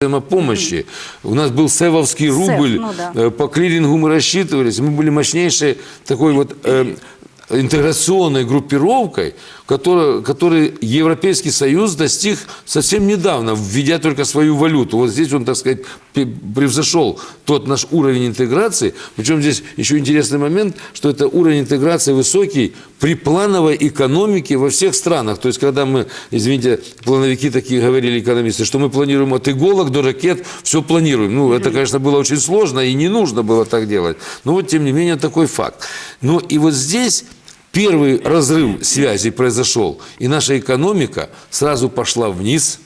взаимопомощи. У нас был севовский рубль, ну да. э, по клирингу мы рассчитывались, мы были мощнейшей такой вот э, интеграционной группировкой, которая, который Европейский Союз достиг совсем недавно, введя только свою валюту. Вот здесь он, так сказать, превзошел тот наш уровень интеграции. Причем здесь еще интересный момент, что это уровень интеграции высокий при плановой экономике во всех странах. То есть, когда мы, извините, плановики такие говорили, экономисты, что мы планируем от иголок до ракет, все планируем. Ну, это, конечно, было очень сложно и не нужно было так делать. Но вот, тем не менее, такой факт. Ну, и вот здесь первый разрыв связи произошел, и наша экономика сразу пошла вниз,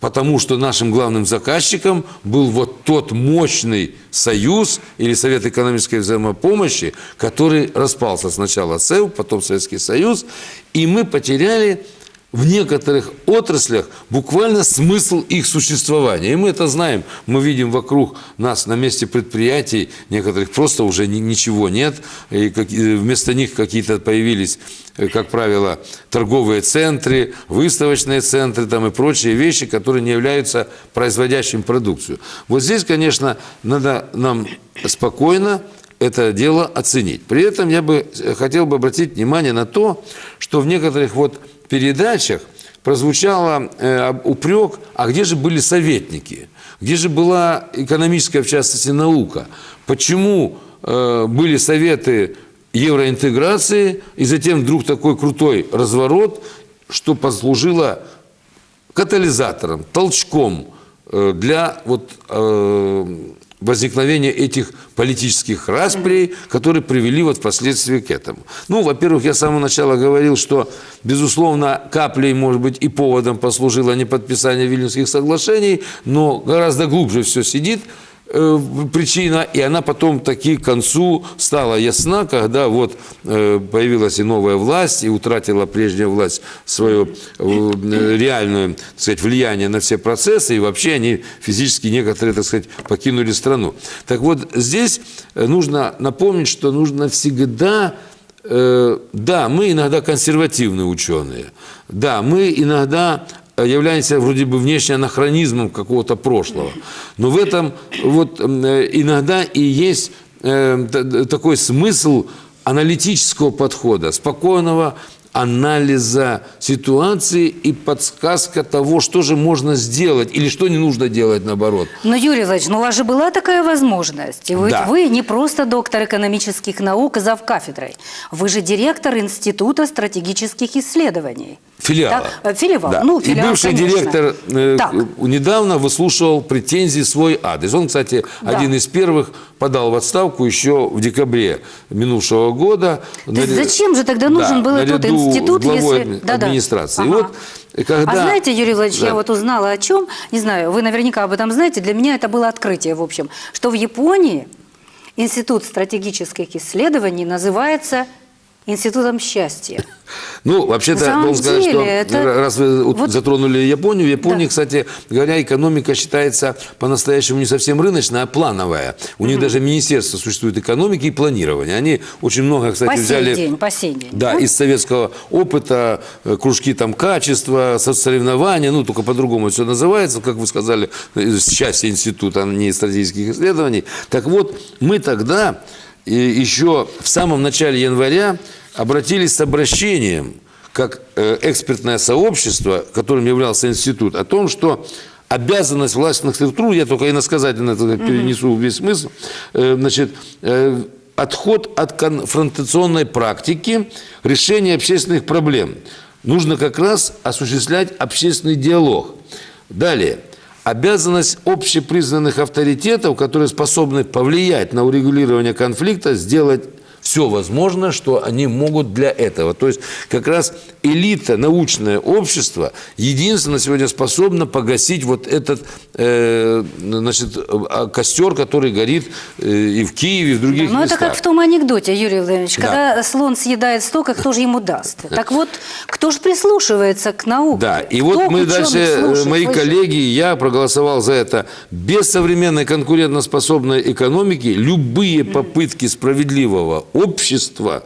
потому что нашим главным заказчиком был вот тот мощный союз или Совет экономической взаимопомощи, который распался сначала СЭВ, потом Советский Союз, и мы потеряли в некоторых отраслях буквально смысл их существования. И мы это знаем. Мы видим вокруг нас на месте предприятий некоторых просто уже ни- ничего нет. И вместо них какие-то появились, э, как правило, торговые центры, выставочные центры там, и прочие вещи, которые не являются производящим продукцию. Вот здесь, конечно, надо нам спокойно это дело оценить. При этом я бы э, хотел бы обратить внимание на то, что в некоторых вот передачах прозвучало э, упрек, а где же были советники? Где же была экономическая, в частности, наука? Почему э, были советы евроинтеграции, и затем вдруг такой крутой разворот, что послужило катализатором, толчком э, для вот, э, возникновения этих политических расприй, которые привели вот впоследствии к этому. Ну, во-первых, я с самого начала говорил, что, безусловно, каплей, может быть, и поводом послужило не подписание Вильнюсских соглашений, но гораздо глубже все сидит причина, и она потом таки к концу стала ясна, когда вот э, появилась и новая власть, и утратила прежняя власть свое э, реальное, так сказать, влияние на все процессы, и вообще они физически некоторые, так сказать, покинули страну. Так вот, здесь э, нужно напомнить, что нужно всегда Э, да, мы иногда консервативные ученые, да, мы иногда являемся вроде бы внешне анахронизмом какого-то прошлого, но в этом вот э, иногда и есть э, такой смысл аналитического подхода, спокойного анализа ситуации и подсказка того, что же можно сделать или что не нужно делать наоборот. Но, Юрий Владимирович, ну у вас же была такая возможность. Вы, Да. вы не просто доктор экономических наук и зав кафедрой. Вы же директор Института стратегических исследований. Филиала. Так, э, филиал. Да. Ну, и филиал, бывший конечно. директор э, Так. недавно выслушивал претензии свой адрес. Он, кстати, Да. один из первых подал в отставку еще в декабре минувшего года. То есть зачем же тогда нужен был этот институт, главой если- Да-да. администрации. И Ага. вот э, когда... А знаете, Юрий Владимирович, Да. я вот узнала о чем, не знаю, вы наверняка об этом знаете, для меня это было открытие, в общем, что в Японии Институт стратегических исследований называется Институтом счастья. Ну, вообще-то, должен сказать, что это- раз вы вот затронули Японию, в Японии, Да. кстати говоря, экономика считается по-настоящему не совсем рыночная, а плановая. У них даже министерство существует экономики и планирования. Они очень много, кстати, По сей взяли... день, по сей день. Да, Ну, из советского опыта, э, кружки там качества, соцсоревнования, ну, только по-другому все называется, как вы сказали, э, счастье института, а не стратегических исследований. Так вот, мы тогда, еще в самом начале января, обратились с обращением, как э, экспертное сообщество, которым являлся институт, о том, что обязанность властных структур, я только иносказательно сказать, перенесу весь смысл, э, значит, э, отход от конфронтационной практики решения общественных проблем. Нужно как раз осуществлять общественный диалог. Далее. Обязанность общепризнанных авторитетов, которые способны повлиять на урегулирование конфликта, сделать все возможное, что они могут для этого. То есть как раз элита, научное общество единственно сегодня способно погасить вот этот э, значит, э, костер, который горит э, и в Киеве, и в других Ну, это местах. как в том анекдоте, Юрий Владимирович, Да. когда слон съедает столько, кто же ему даст? Так вот, кто же прислушивается к науке? Да, и Кто вот мы дальше, э, слушает, мои коллеги я проголосовал за это. Без современной конкурентоспособной экономики любые попытки справедливого общества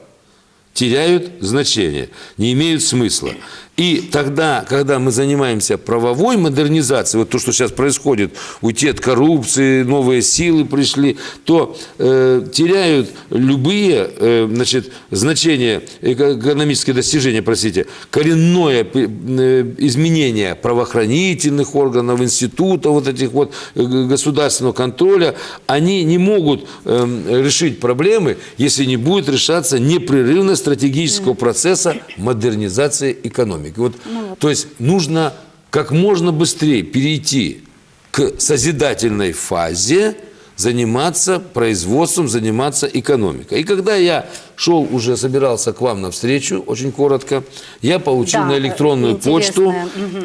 теряют значение, не имеют смысла. И тогда, когда мы занимаемся правовой модернизацией, вот то, что сейчас происходит, уйти от коррупции, новые силы пришли, то э, теряют любые э, значит, значения, эко- экономические достижения, простите, коренное э, изменение правоохранительных органов, институтов, вот этих вот э, государственного контроля, они не могут э, решить проблемы, если не будет решаться непрерывно стратегического процесса модернизации экономики. Вот, То есть нужно как можно быстрее перейти к созидательной фазе, заниматься производством, заниматься экономикой. И когда я шел, уже собирался к вам навстречу, очень коротко, я получил Да, на электронную почту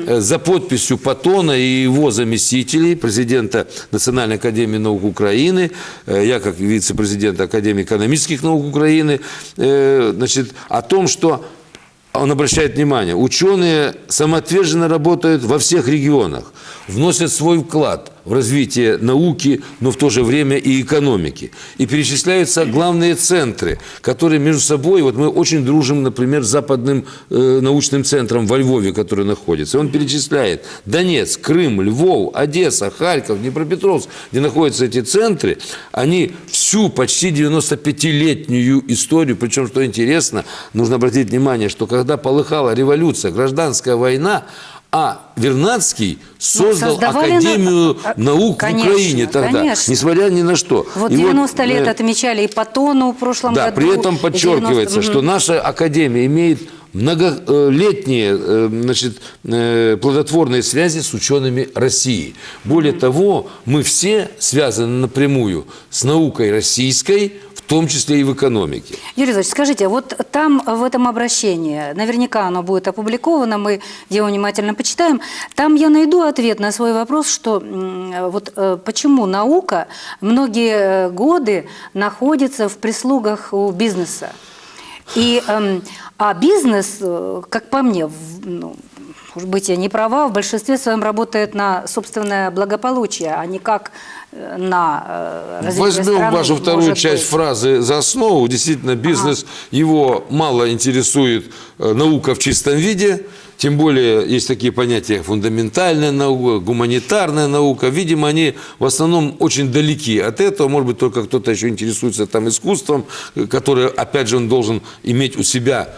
э, за подписью Патона и его заместителей, президента Национальной академии наук Украины, э, я как вице-президент Академии экономических наук Украины, э, значит, о том, что он обращает внимание, ученые самоотверженно работают во всех регионах, вносят свой вклад в развитие науки, но в то же время и экономики. И перечисляются главные центры, которые между собой, вот мы очень дружим, например, с западным э, научным центром во Львове, который находится. Он перечисляет Донецк, Крым, Львов, Одесса, Харьков, Днепропетровск, где находятся эти центры, они всю почти 95-летнюю историю, причем, что интересно, нужно обратить внимание, что когда полыхала революция, гражданская война, а Вернадский создал на- Академию а, наук конечно, в Украине тогда, конечно. несмотря ни на что. Вот И 90 лет э, отмечали и по тону в прошлом да, году. при этом подчеркивается, 90 что наша академия имеет многолетние э, значит, э, плодотворные связи с учеными России. Более того, мы все связаны напрямую с наукой российской, том числе и в экономике. Юрий Ильич, скажите, вот там в этом обращении, наверняка оно будет опубликовано, мы его внимательно почитаем, там я найду ответ на свой вопрос, что вот э, почему наука многие э, годы находится в прислугах у бизнеса. И, эм, а бизнес, э, как по мне, ну, может быть, я не права, в большинстве своем работает на собственное благополучие, а не как на э, развитие Возьмем страны, вашу вторую часть быть. фразы за основу. Действительно, бизнес, его мало интересует э, наука в чистом виде. Тем более есть такие понятия фундаментальная наука, гуманитарная наука. Видимо, они в основном очень далеки от этого. Может быть, только кто-то еще интересуется там искусством, э, которое, опять же, он должен иметь у себя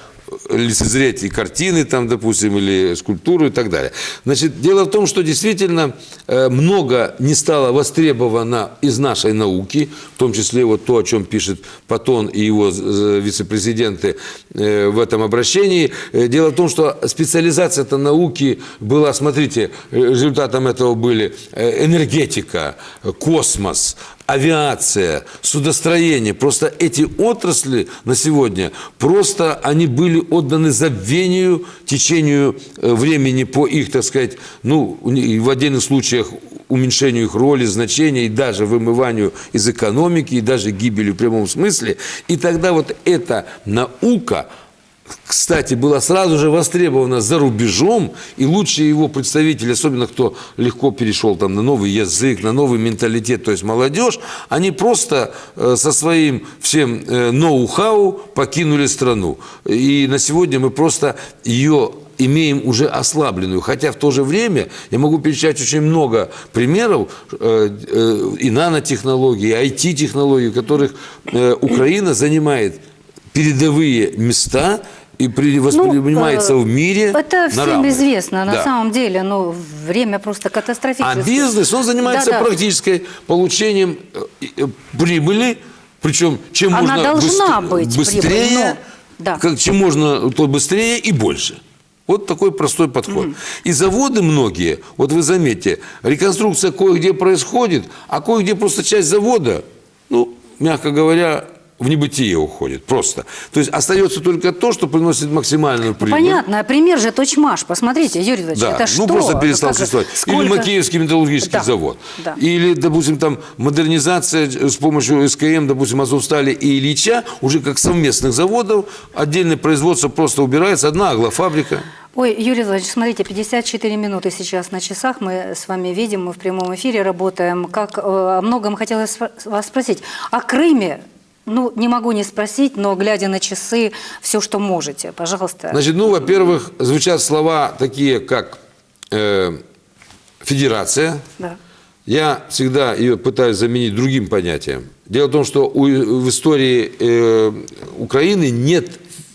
лицезреть и картины там, допустим, или скульптуру и так далее. Значит, дело в том, что действительно э, много не стало востребовано из нашей науки, в том числе вот то, о чем пишет Патон и его э, вице-президенты э, в этом обращении. Дело в том, что специализация этой науки была, смотрите, результатом этого были энергетика, космос, авиация, судостроение. Просто эти отрасли на сегодня, просто они были отданы забвению, течению э, времени по их, так сказать, ну, в отдельных случаях уменьшению их роли, значения и даже вымыванию из экономики, и даже гибели в прямом смысле. И тогда вот эта наука, кстати, была сразу же востребована за рубежом, и лучшие его представители, особенно кто легко перешел там на новый язык, на новый менталитет, то есть молодежь, они просто э, со своим всем э, ноу-хау покинули страну. И на сегодня мы просто ее имеем уже ослабленную. Хотя в то же время я могу перечислять очень много примеров э, э, и нанотехнологий, и IT-технологий, которых э, Украина занимает передовые места и при- воспринимается э, в мире Это всем равных. известно, на Да. самом деле, но время просто А катастрофическое. бизнес, он занимается Да-да. практической получением э, э, прибыли, причем чем Она можно должна быстр- быть быстрее, прибыль, но- да. как, чем можно то быстрее и больше. Вот такой простой подход. И заводы многие, вот вы заметьте, реконструкция кое-где происходит, а кое-где просто часть завода, ну, мягко говоря, в небытие уходит просто. То есть остается только то, что приносит максимальную Ну, прибыль. понятно, а пример же Точмаш. Посмотрите, Юрий Ильич, Да, это что? ну просто перестал Как- существовать. Или сколько- Макеевский металлургический Да, завод. да. Или, допустим, там модернизация с помощью СКМ, допустим, Азовстали и Ильича, уже как совместных заводов, отдельное производство просто убирается, одна аглофабрика. Ой, Юрий Владимирович, смотрите, 54 минуты сейчас на часах. Мы с вами видим, мы в прямом эфире работаем. Как э, о многом хотелось вас спросить. О Крыме Ну, не могу не спросить, но глядя на часы, все, что можете, пожалуйста. Значит, ну, во-первых, звучат слова такие, как э, федерация. Да. Я всегда ее пытаюсь заменить другим понятием. Дело в том, что у- в истории э, Украины нет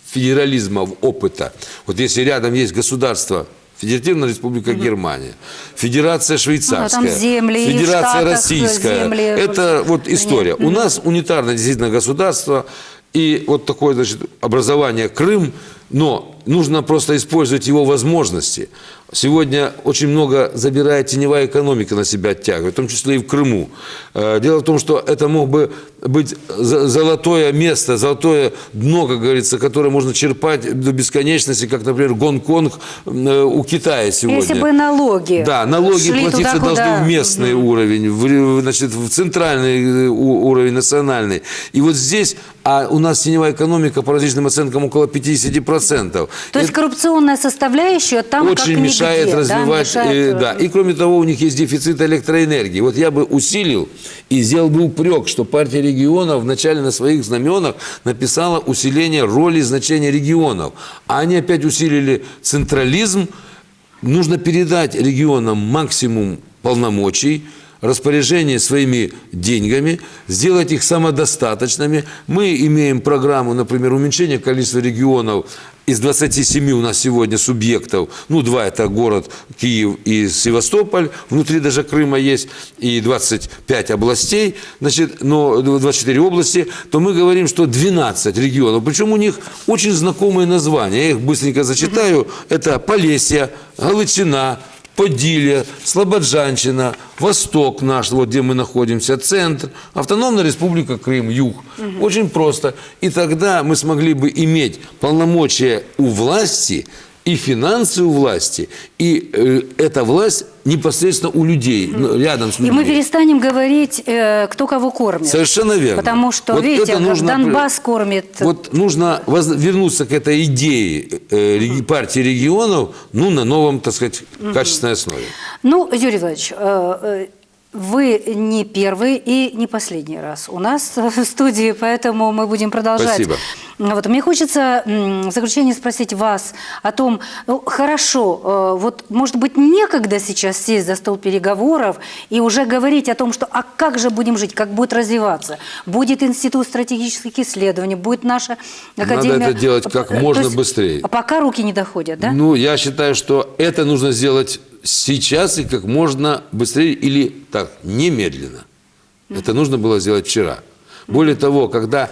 федерализма опыта. Вот если рядом есть государство, Федеративная республика Германия, Федерация швейцарская, Ну, там земли, Федерация Штатах российская. земли Это вот история. У нас унитарное действительно государство, и вот такое значит, образование Крым, но нужно просто использовать его возможности. Сегодня очень много забирает теневая экономика на себя оттягивает, в том числе и в Крыму. Э, Дело в том, что это мог бы быть золотое место, золотое дно, как говорится, которое можно черпать до бесконечности, как, например, Гонконг э, у Китая сегодня. Если бы налоги Да, налоги шли платиться туда, должны куда- в местный уровень, в, значит, в центральный э, уровень, национальный. И вот здесь, а у нас теневая экономика по различным оценкам около 50%. То есть Это коррупционная составляющая там как очень нигде, мешает да, развивать, мешает, э, да. И кроме того, у них есть дефицит электроэнергии. Вот я бы усилил и сделал бы упрек, что партия регионов вначале на своих знаменах написала усиление роли и значения регионов. А они опять усилили централизм. Нужно передать регионам максимум полномочий, распоряжение своими деньгами, сделать их самодостаточными. Мы имеем программу, например, уменьшения количества регионов из 27 у нас сегодня субъектов, ну, два это город Киев и Севастополь, внутри даже Крыма есть, и 25 областей, значит, но 24 области, то мы говорим, что 12 регионов, причем у них очень знакомые названия, я их быстренько зачитаю, это Полесье, Галичина, Подилье, Слободжанщина, Восток наш, вот где мы находимся, Центр, Автономная Республика Крым, Юг. Очень просто. И тогда мы смогли бы иметь полномочия у власти и финансы у власти, и э, эта власть непосредственно у людей, ну, рядом с И людьми. мы перестанем говорить, э, кто кого кормит. Совершенно верно. Потому что, Вот видите, это нужно Донбасс кормит. Вот нужно воз- вернуться к этой идее э, партии регионов, ну, на новом, так сказать, качественной основе. Ну, Юрий Владимирович, э, вы не первый и не последний раз у нас в студии, поэтому мы будем продолжать. Спасибо. Вот мне хочется в заключение спросить вас о том, ну, хорошо, э, вот, может быть, некогда сейчас сесть за стол переговоров и уже говорить о том, что, а как же будем жить, как будет развиваться? Будет Институт стратегических исследований, будет наша Надо Академия... это делать как можно есть, быстрее. Пока руки не доходят, да? Ну, я считаю, что это нужно сделать сейчас и как можно быстрее или так, немедленно. Это нужно было сделать вчера. Более того, когда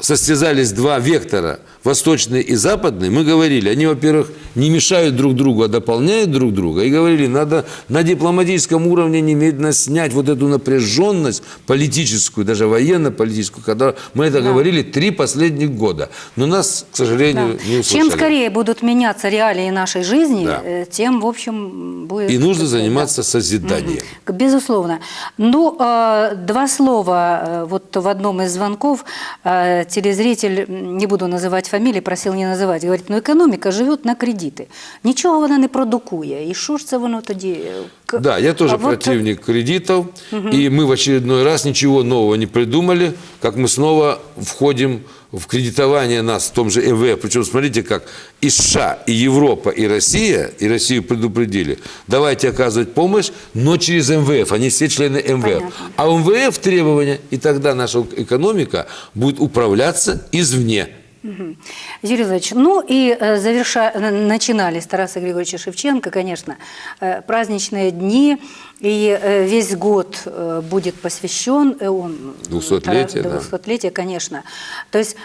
состязались два вектора, восточный и западный, мы говорили, они, во-первых, не мешают друг другу, а дополняют друг друга. И говорили, надо на дипломатическом уровне немедленно снять вот эту напряженность политическую, даже военно-политическую, когда мы это говорили три последних года. Но нас, к сожалению, Да. не услышали. Чем скорее будут меняться реалии нашей жизни, Да. э, тем, в общем, будет... И нужно заниматься созиданием. да. Безусловно. Ну, э, два слова. э, Вот в одном из звонков э, телезритель, м, не буду называть фамилии, просил не называть, говорит, ну экономіка живет на кредити. Нічого вона не продукує. І що ж це воно тоді? К- Да, я тоже А вот, противник кредитов. И мы в очередной раз ничего нового не придумали, как мы снова входим в в кредитование нас в том же МВФ. Причем, смотрите, как и США, и Европа, и Россия, и Россию предупредили, давайте оказывать помощь, но через МВФ, они все члены МВФ. Понятно. А у МВФ требования, и тогда наша экономика будет управляться извне. Мгм. Юрий Владимирович, ну и э, заверша... начинали с Тараса Григорьевича Шевченко, конечно, э, праздничные дни, и э, весь год э, будет посвящен, э, он... э, 200-летие, Тарас- да. 200-летие, конечно. То есть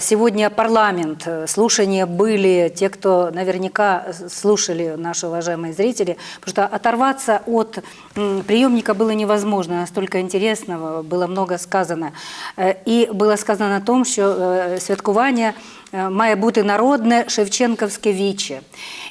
сегодня парламент, слушания были, те, кто наверняка слушали, наши уважаемые зрители, потому что оторваться от приемника было невозможно, настолько интересного, было много сказано. І було сказано о том, е, святкування має бути народне Шевченковське віче.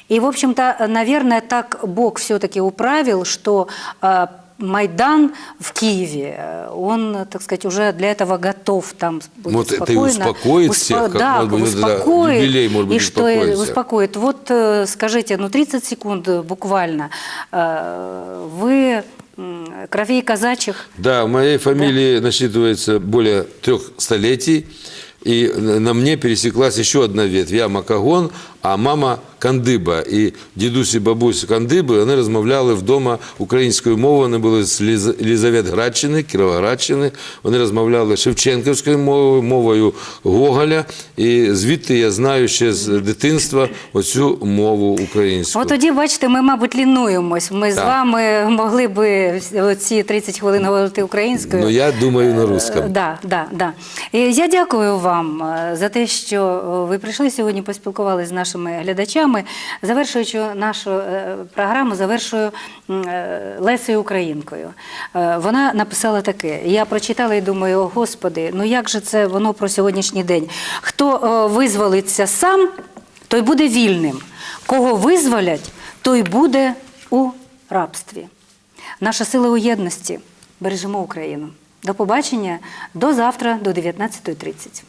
І, в общем-то, наверное, так Бог все-таки управил, что э, Майдан в Киеве, э, он, так сказать, уже для этого готов там будет Вот это и спокойно. успокоит всех, как, да, может быть, это успокоит, юбилей, может быть, и что успокоит и всех. успокоит. Вот э, скажите, ну 30 секунд э, буквально, э, вы м, кровей казачьих. Да, в моей фамилии насчитывается более трех столетий. И на мне пересеклась еще одна ветвь. Я Макагон, а мама Кандиба. І дідусь і бабусь Кандиби, вони розмовляли вдома українською мовою. Вони були з Ліз- Єлизаветградщини, Кіровоградщини. Вони розмовляли шевченківською мовою, мовою Гоголя. І звідти я знаю ще з дитинства оцю мову українську. От тоді, бачите, ми, мабуть, лінуємось. Ми з вами могли би ці 30 хвилин говорити українською. Ну, я думаю на Е, русском. Да, да, да. Я дякую вам е, за те, що е, ви прийшли сьогодні, поспілкувалися з нашими глядачами. Завершуючи нашу е, програму, завершую е, Лесею Українкою. Е, Вона написала таке. Я прочитала і думаю, Господи, ну як же це воно про сьогоднішній день? Хто визволиться сам, той буде вільним. Кого визволять, той буде у рабстві. Наша сила у єдності. Бережемо Україну. До побачення до завтра, до 19.30.